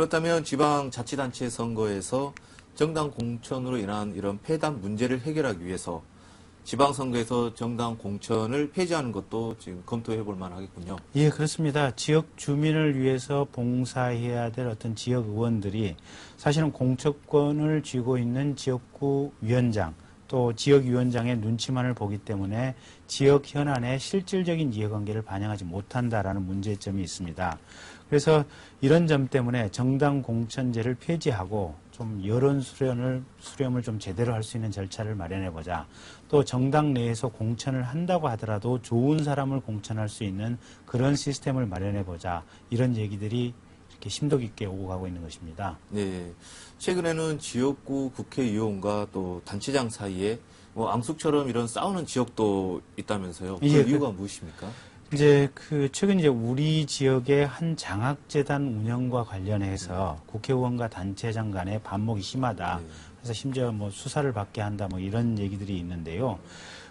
그렇다면 지방자치단체 선거에서 정당 공천으로 인한 이런 폐단 문제를 해결하기 위해서 지방선거에서 정당 공천을 폐지하는 것도 지금 검토해 볼 만하겠군요. 예, 그렇습니다. 지역 주민을 위해서 봉사해야 될 어떤 지역 의원들이 사실은 공천권을 쥐고 있는 지역구 위원장 또 지역위원장의 눈치만을 보기 때문에 지역 현안의 실질적인 이해관계를 반영하지 못한다라는 문제점이 있습니다. 그래서 이런 점 때문에 정당 공천제를 폐지하고 좀 여론 수렴을 수렴을 좀 제대로 할 수 있는 절차를 마련해 보자. 또 정당 내에서 공천을 한다고 하더라도 좋은 사람을 공천할 수 있는 그런 시스템을 마련해 보자. 이런 얘기들이 이렇게 심도 깊게 오고 가고 있는 것입니다. 네. 최근에는 지역구 국회의원과 또 단체장 사이에 뭐 앙숙처럼 이런 싸우는 지역도 있다면서요. 그 예, 그- 이유가 무엇입니까? 이제 그 최근 이제 우리 지역의 한 장학재단 운영과 관련해서 국회의원과 단체장 간의 반목이 심하다. 네. 그래서 심지어 뭐 수사를 받게 한다 뭐 이런 얘기들이 있는데요.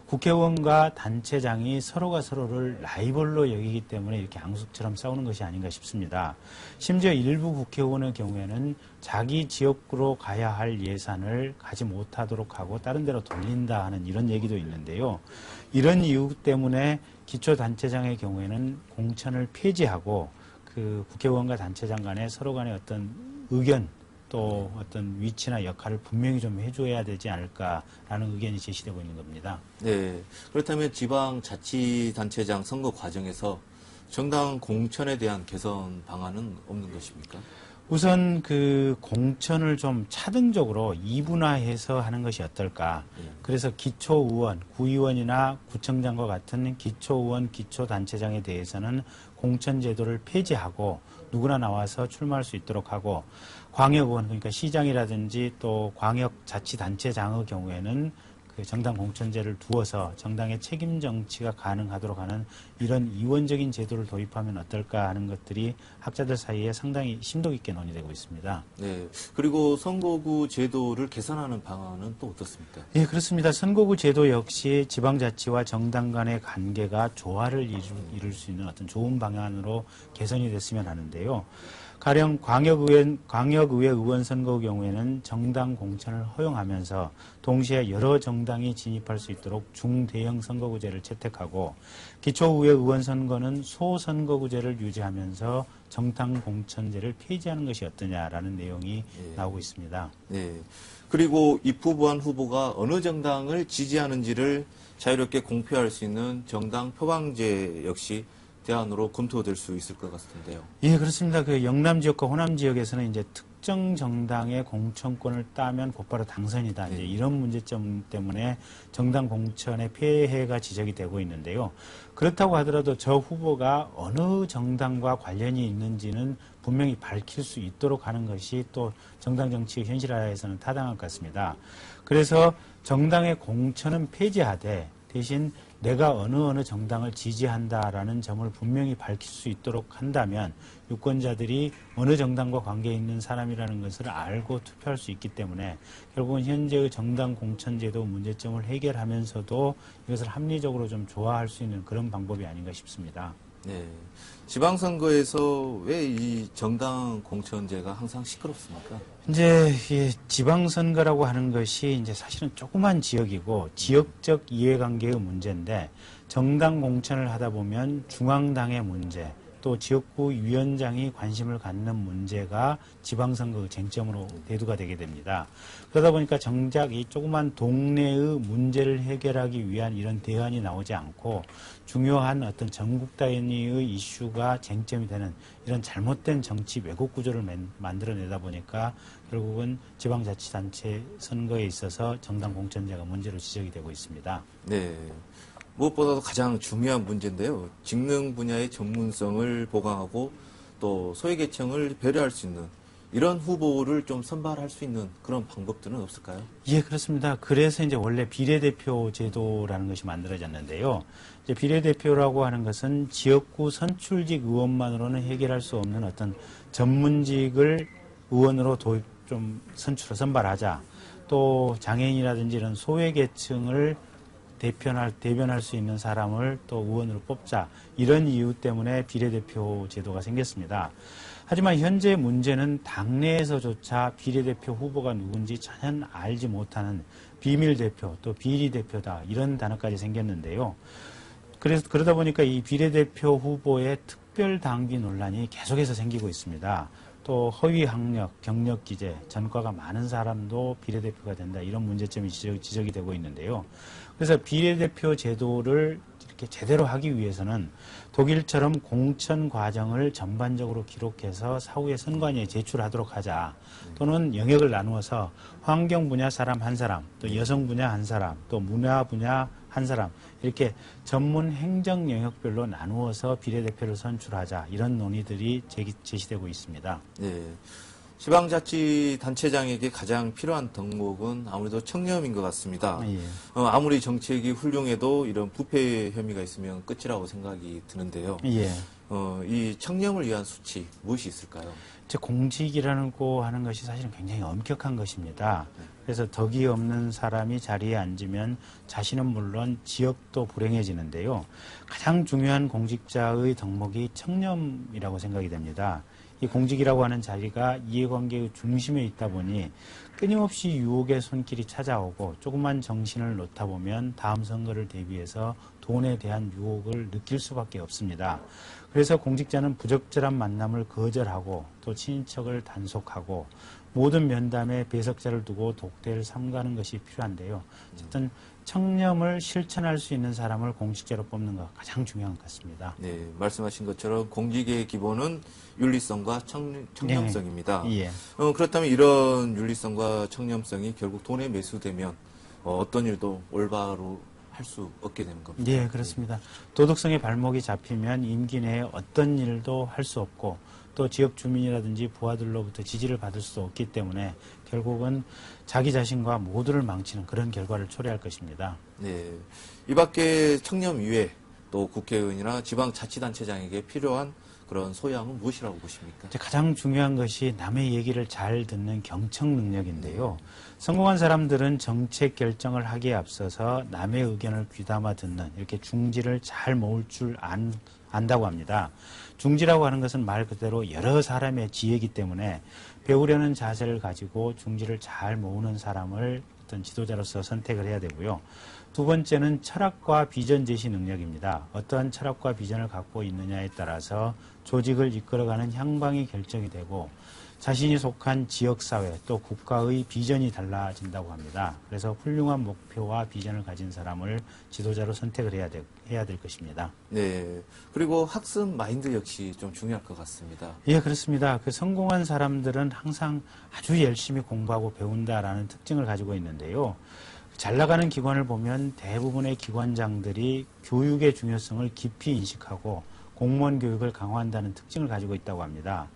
국회의원과 단체장이 서로가 서로를 라이벌로 여기기 때문에 이렇게 앙숙처럼 싸우는 것이 아닌가 싶습니다. 심지어 일부 국회의원의 경우에는 자기 지역구로 가야 할 예산을 가지 못하도록 하고 다른 데로 돌린다 하는 이런 얘기도 있는데요. 이런 이유 때문에 기초단체장의 경우에는 공천을 폐지하고 그 국회의원과 단체장 간에 서로 간의 어떤 의견 또 어떤 위치나 역할을 분명히 좀 해줘야 되지 않을까라는 의견이 제시되고 있는 겁니다. 네. 그렇다면 지방자치단체장 선거 과정에서 정당 공천에 대한 개선 방안은 없는 것입니까? 우선 그 공천을 좀 차등적으로 이분화해서 하는 것이 어떨까. 예. 그래서 기초의원, 구의원이나 구청장과 같은 기초의원, 기초단체장에 대해서는 공천 제도를 폐지하고 누구나 나와서 출마할 수 있도록 하고 광역의원, 그러니까 시장이라든지 또 광역자치단체장의 경우에는 그 정당 공천제를 두어서 정당의 책임 정치가 가능하도록 하는 이런 이원적인 제도를 도입하면 어떨까 하는 것들이 학자들 사이에 상당히 심도 있게 논의되고 있습니다. 네. 그리고 선거구 제도를 개선하는 방안은 또 어떻습니까? 예, 그렇습니다. 선거구 제도 역시 지방자치와 정당 간의 관계가 조화를 이룰, 이룰 수 있는 어떤 좋은 방안으로 개선이 됐으면 하는데요. 가령 광역의회, 광역의회 의원 선거 경우에는 정당 공천을 허용하면서 동시에 여러 정당이 진입할 수 있도록 중대형 선거구제를 채택하고 기초의회 의원 선거는 소선거구제를 유지하면서 정당 공천제를 폐지하는 것이 어떠냐라는 내용이 예. 나오고 있습니다. 네. 그리고 입후보한 후보가 어느 정당을 지지하는지를 자유롭게 공표할 수 있는 정당 표방제 역시 대안으로 검토될 수 있을 것 같은데요. 예, 그렇습니다. 그 영남 지역과 호남 지역에서는 이제 특정 정당의 공천권을 따면 곧바로 당선이다. 이제 네. 이런 문제점 때문에 정당 공천의 폐해가 지적이 되고 있는데요. 그렇다고 하더라도 저 후보가 어느 정당과 관련이 있는지는 분명히 밝힐 수 있도록 하는 것이 또 정당 정치의 현실화에서는 타당할 것 같습니다. 그래서 정당의 공천은 폐지하되 대신 내가 어느 어느 정당을 지지한다라는 점을 분명히 밝힐 수 있도록 한다면 유권자들이 어느 정당과 관계 있는 사람이라는 것을 알고 투표할 수 있기 때문에 결국은 현재의 정당 공천제도 문제점을 해결하면서도 이것을 합리적으로 좀 조화할 수 있는 그런 방법이 아닌가 싶습니다. 네. 지방선거에서 왜 이 정당 공천제가 항상 시끄럽습니까? 이제 이 지방선거라고 하는 것이 이제 사실은 조그만 지역이고 지역적 이해관계의 문제인데 정당 공천을 하다 보면 중앙당의 문제 또 지역구 위원장이 관심을 갖는 문제가 지방선거 쟁점으로 대두가 되게 됩니다. 그러다 보니까 정작 이 조그만 동네의 문제를 해결하기 위한 이런 대안이 나오지 않고 중요한 어떤 전국 단위의 이슈가 쟁점이 되는 이런 잘못된 정치 왜곡 구조를 맨- 만들어내다 보니까 결국은 지방자치단체 선거에 있어서 정당 공천제가 문제로 지적이 되고 있습니다. 네. 무엇보다도 가장 중요한 문제인데요. 직능 분야의 전문성을 보강하고 또 소외계층을 배려할 수 있는 이런 후보를 좀 선발할 수 있는 그런 방법들은 없을까요? 예, 그렇습니다. 그래서 이제 원래 비례대표 제도라는 것이 만들어졌는데요. 이제 비례대표라고 하는 것은 지역구 선출직 의원만으로는 해결할 수 없는 어떤 전문직을 의원으로 도입 좀 선출 선발하자. 또 장애인이라든지 이런 소외계층을 대변할 대변할 수 있는 사람을 또 의원으로 뽑자 이런 이유 때문에 비례대표 제도가 생겼습니다. 하지만 현재 문제는 당내에서조차 비례대표 후보가 누군지 전혀 알지 못하는 비밀 대표 또 비리 대표다 이런 단어까지 생겼는데요. 그래서 그러다 보니까 이 비례대표 후보의 특별 당비 논란이 계속해서 생기고 있습니다. 또 허위 학력, 경력 기재, 전과가 많은 사람도 비례대표가 된다 이런 문제점이 지적, 지적이 되고 있는데요. 그래서 비례대표 제도를 이렇게 제대로 하기 위해서는 독일처럼 공천 과정을 전반적으로 기록해서 사후에 선관위에 제출하도록 하자. 또는 영역을 나누어서 환경 분야 사람 한 사람, 또 여성 분야 한 사람, 또 문화 분야 한 사람 이렇게 전문 행정 영역별로 나누어서 비례대표를 선출하자 이런 논의들이 제기, 제시되고 있습니다. 네. 지방자치단체장에게 가장 필요한 덕목은 아무래도 청렴인 것 같습니다. 예. 어, 아무리 정책이 훌륭해도 이런 부패 혐의가 있으면 끝이라고 생각이 드는데요. 예. 어, 이 청렴을 위한 수치 무엇이 있을까요? 제 공직이라는 거 하는 것이 사실은 굉장히 엄격한 것입니다. 그래서 덕이 없는 사람이 자리에 앉으면 자신은 물론 지역도 불행해지는데요. 가장 중요한 공직자의 덕목이 청렴이라고 생각이 됩니다. 이 공직이라고 하는 자리가 이해관계의 중심에 있다 보니 끊임없이 유혹의 손길이 찾아오고 조금만 정신을 놓다 보면 다음 선거를 대비해서 돈에 대한 유혹을 느낄 수밖에 없습니다. 그래서 공직자는 부적절한 만남을 거절하고 또 친인척을 단속하고 모든 면담에 배석자를 두고 독대를 삼가는 것이 필요한데요. 어쨌든 청렴을 실천할 수 있는 사람을 공직자로 뽑는 것 가장 중요한 것 같습니다. 네, 말씀하신 것처럼 공직의 기본은 윤리성과 청, 청렴성입니다. 예. 어, 그렇다면 이런 윤리성과 청렴성이 결국 돈에 매수되면 어, 떤 일도 올바로 할 수 없게 되는 겁니다. 예, 그렇습니다. 도덕성의 발목이 잡히면 임기 내에 어떤 일도 할 수 없고 또 지역 주민이라든지 부하들로부터 지지를 받을 수 없기 때문에 결국은 자기 자신과 모두를 망치는 그런 결과를 초래할 것입니다. 네. 이 밖에 청렴 이외 또 국회의원이나 지방자치단체장에게 필요한 그런 소양은 무엇이라고 보십니까? 가장 중요한 것이 남의 얘기를 잘 듣는 경청 능력인데요. 성공한 사람들은 정책 결정을 하기에 앞서서 남의 의견을 귀담아 듣는 이렇게 중지를 잘 모을 줄 안, 안다고 합니다. 중지라고 하는 것은 말 그대로 여러 사람의 지혜이기 때문에 배우려는 자세를 가지고 중지를 잘 모으는 사람을 어떤 지도자로서 선택을 해야 되고요. 두 번째는 철학과 비전 제시 능력입니다. 어떠한 철학과 비전을 갖고 있느냐에 따라서 조직을 이끌어가는 향방이 결정이 되고 자신이 속한 지역사회 또 국가의 비전이 달라진다고 합니다. 그래서 훌륭한 목표와 비전을 가진 사람을 지도자로 선택을 해야, 되, 해야 될 것입니다. 네. 그리고 학습 마인드 역시 좀 중요할 것 같습니다. 예, 그렇습니다. 그 성공한 사람들은 항상 아주 열심히 공부하고 배운다라는 특징을 가지고 있는데요. 잘 나가는 기관을 보면 대부분의 기관장들이 교육의 중요성을 깊이 인식하고 공무원 교육을 강화한다는 특징을 가지고 있다고 합니다.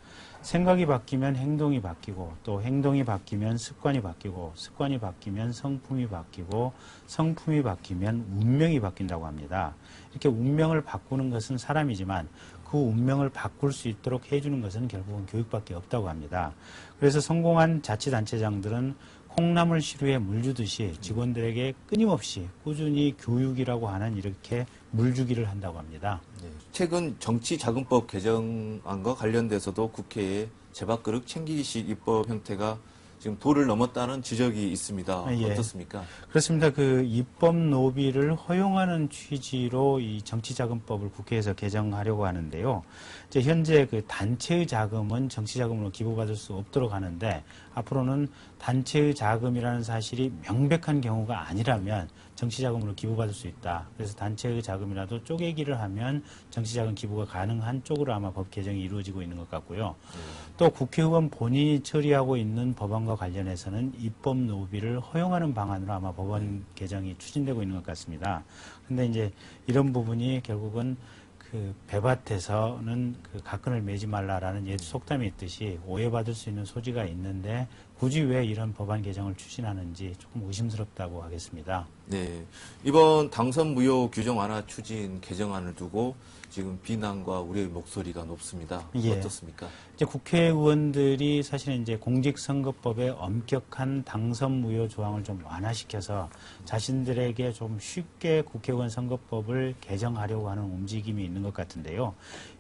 생각이 바뀌면 행동이 바뀌고 또 행동이 바뀌면 습관이 바뀌고 습관이 바뀌면 성품이 바뀌고 성품이 바뀌면 운명이 바뀐다고 합니다. 이렇게 운명을 바꾸는 것은 사람이지만 그 운명을 바꿀 수 있도록 해주는 것은 결국은 교육밖에 없다고 합니다. 그래서 성공한 자치단체장들은 콩나물 시루에 물 주듯이 직원들에게 끊임없이 꾸준히 교육이라고 하는 이렇게 물 주기를 한다고 합니다. 네. 최근 정치자금법 개정안과 관련돼서도 국회에 제밥그릇 챙기기식 입법 형태가 지금 도를 넘었다는 지적이 있습니다. 예. 어떻습니까? 그렇습니다. 그 입법 노비를 허용하는 취지로 이 정치자금법을 국회에서 개정하려고 하는데요. 이제 현재 그 단체의 자금은 정치자금으로 기부받을 수 없도록 하는데 앞으로는 단체의 자금이라는 사실이 명백한 경우가 아니라면 정치자금으로 기부받을 수 있다. 그래서 단체의 자금이라도 쪼개기를 하면 정치자금 기부가 가능한 쪽으로 아마 법 개정이 이루어지고 있는 것 같고요. 또 국회의원 본인이 처리하고 있는 법안과 관련해서는 입법 노비를 허용하는 방안으로 아마 법안 개정이 추진되고 있는 것 같습니다. 근데 이제 이런 부분이 결국은 그 배밭에서는 그 가끈을 매지 말라라는 옛 속담이 있듯이 오해받을 수 있는 소지가 있는데 굳이 왜 이런 법안 개정을 추진하는지 조금 의심스럽다고 하겠습니다. 네. 이번 당선 무효 규정 완화 추진 개정안을 두고 지금 비난과 우려의 목소리가 높습니다. 예. 어떻습니까? 이제 국회의원들이 사실은 이제 공직선거법의 엄격한 당선 무효 조항을 좀 완화시켜서 자신들에게 좀 쉽게 국회의원 선거법을 개정하려고 하는 움직임이 있는 것 같은데요.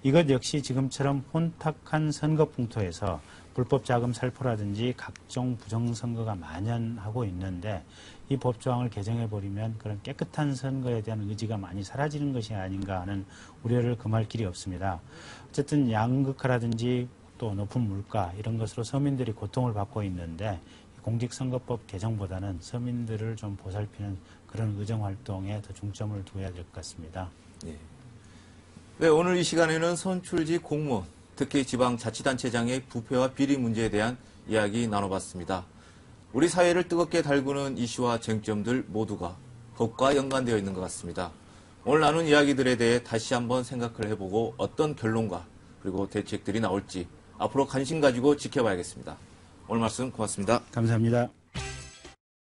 이것 역시 지금처럼 혼탁한 선거 풍토에서 불법 자금 살포라든지 각종 부정선거가 만연하고 있는데 이 법조항을 개정해 버리면 그런 깨끗한 선거에 대한 의지가 많이 사라지는 것이 아닌가 하는 우려를 금할 길이 없습니다. 어쨌든 양극화라든지 또 높은 물가 이런 것으로 서민들이 고통을 받고 있는데 공직선거법 개정보다는 서민들을 좀 보살피는 그런 의정 활동에 더 중점을 두어야 될 것 같습니다. 예. 네, 오늘 이 시간에는 선출직 공무원, 특히 지방자치단체장의 부패와 비리 문제에 대한 이야기 나눠봤습니다. 우리 사회를 뜨겁게 달구는 이슈와 쟁점들 모두가 법과 연관되어 있는 것 같습니다. 오늘 나눈 이야기들에 대해 다시 한번 생각을 해보고 어떤 결론과 그리고 대책들이 나올지 앞으로 관심 가지고 지켜봐야겠습니다. 오늘 말씀 고맙습니다. 감사합니다.